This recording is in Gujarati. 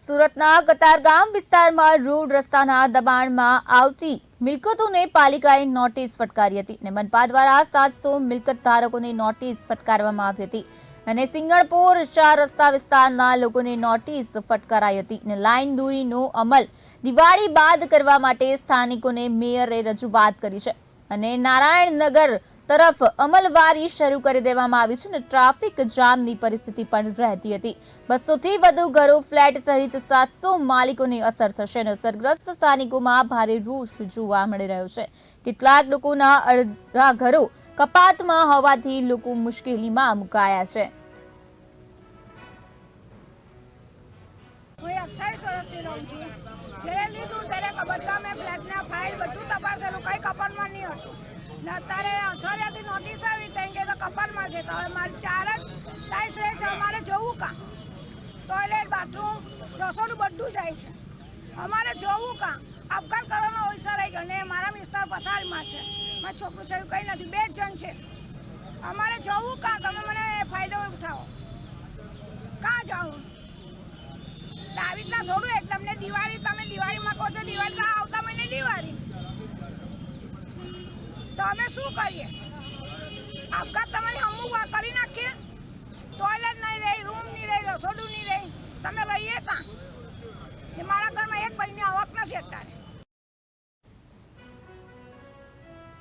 સુરતના કતારગામ વિસ્તારમાં રોડ રસ્તાના દબાણમાં આવતી મિલકતોને પાલિકાએ નોટિસ ફટકારી હતી અને મનપા દ્વારા સાતસો મિલકત ધારકોને નોટિસ ફટકારવામાં આવી હતી અને સિંગણપુર ચાર રસ્તા વિસ્તારના લોકોને નોટિસ ફટકારાઈ હતી અને લાઇન દૂરીનો અમલ દિવાળી બાદ કરવા માટે સ્થાનિકોને મેયરે રજૂઆત કરી છે અને નારાયણનગર તરફ અમલવારી શરૂ કરી દેવામાં આવી છે અને ટ્રાફિક જામની પરિસ્થિતિ પણ રહેતી હતી. બસોથી વધુ ઘરો, ફ્લેટ સહિત સાતસો માલિકોને અસર થશે અને અસરગ્રસ્ત સ્થાનિકોમાં ભારે રોષ જોવા મળી રહ્યો છે. કેટલાક લોકોના અડધા ઘરો કપાતમાં હોવાથી લોકો મુશ્કેલીમાં મુકાયા છે. હું અઠ્ઠાવીસ રહું છું. જ્યારે લીધું ત્યારે બધા મેં ફ્લેટના ફાઇલ બધું તપાસેલું કંઈ કપાનમાં નહીં હતું ને અત્યારે અઠવાડિયાથી નોટિસ આવી ત્યાં કે તો કપાલમાં છે. તો હવે મારી ચાર જ ટાઈસ રહે છે. અમારે જવું કાં? ટોયલેટ બાથરૂમ રસોડું બધું જાય છે. અમારે જવું કાં? અપઘાત કરવાનો ઓછા રહી ગયો. ને મારા વિસ્તાર પથારીમાં છે. મારા છોકરું છે કંઈ નથી. બે જણ છે. અમારે જવું કાં? તમે મને ફાયદો ઉઠાવો. કાં જાઉં આવી રીતના થોડું એક તમને દિવાળી તમે દિવાળીમાં કહો છો દિવાળી તો આવતા મહિને દિવાળી તો અમે શું કરીએ? આપઘાત તમારી અમુક